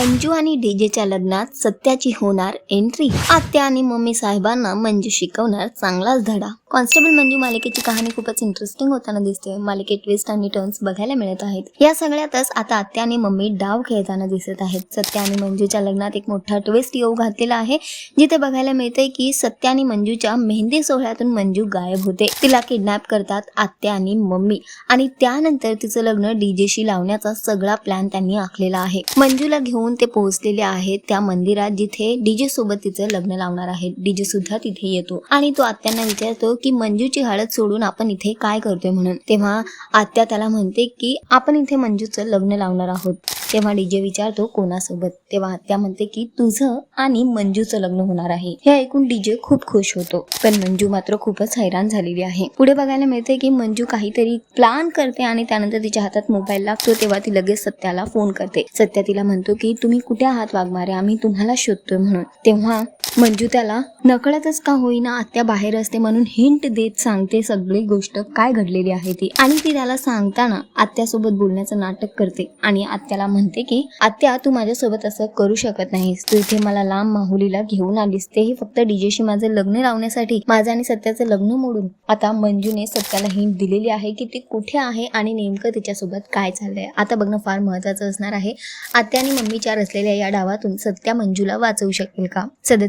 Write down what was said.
मंजू आणि डीजेच्या लग्नात सत्याची होणार एंट्री. आत्या आणि मम्मी साहेबांना मंजू शिकवणार चांगलाच धडा. कॉन्स्टेबल मंजू मालिकेची कहाणी खूपच इंटरेस्टिंग होताना दिसते. मालिकेत ट्विस्ट आणि टर्न्स बघायला मिळत आहेत. या सगळ्यातच आता आत्या आणि मम्मी डाव खेळताना दिसत आहेत. सत्या आणि मंजूच्या लग्नात एक मोठा ट्विस्ट येऊ घातलेला आहे जिथे बघायला मिळतंय की सत्या आणि मंजूच्या मेहंदी सोहळ्यातून मंजू गायब होते. तिला किडनॅप करतात आत्या आणि मम्मी आणि त्यानंतर तिचं लग्न डीजेशी लावण्याचा सगळा प्लॅन त्यांनी आखलेला आहे. मंजूला घेऊन ते पोहोचलेले आहेत त्या मंदिरात जिथे डीजे सोबत तिचं लग्न लावणार आहे. डीजे सुद्धा तिथे येतो आणि तो आत्यांना विचारतो की मंजूची हळद सोडून आपण इथे काय करतोय म्हणून. तेव्हा आत्या त्याला म्हणते की आपण इथे मंजूचं लग्न लावणार आहोत. तेव्हा डीजे विचारतो कोणासोबत. तेव्हा आत्या म्हणते की तुझं आणि मंजूचं लग्न होणार आहे. हे ऐकून डीजे खूप खुश होतो. पण मंजू मात्र खूपच हैराण झालेली आहे. पुढे बघायला मिळते की मंजू काहीतरी प्लान करते आणि त्यानंतर तिच्या हातात मोबाईल लागतो. तेव्हा ती लगेच सत्याला फोन करते. सत्या तिला म्हणतो की तुम्ही कुठे आहात वाघमारे? आम्ही तुम्हाला शोधतोय म्हणून. तेव्हा मंजू त्याला नकळतच का होईना आत्या बाहेर असते म्हणून हिंट देत सांगते सगळी गोष्ट काय घडलेली आहे ती. आणि ती त्याला सांगताना आत्यासोबत बोलण्याचं नाटक करते आणि आत्याला म्हणते की आत्या तू माझ्यासोबत असं करू शकत नाहीस. तू इथे मला लांब माहुलीला घेऊन आलीस. तेही फक्त डीजेशी माझं लग्न लावण्यासाठी. माझं आणि सत्याचं लग्न मोडून. आता मंजूने सत्याला हिंट दिलेली आहे की ती कुठे आहे आणि नेमकं तिच्यासोबत काय चाललंय. आता बघणं फार महत्वाचं असणार आहे. आत्या आणि मम्मीच्या रचलेल्या या डावातून सत्या मंजूला वाचवू शकेल का? सध्या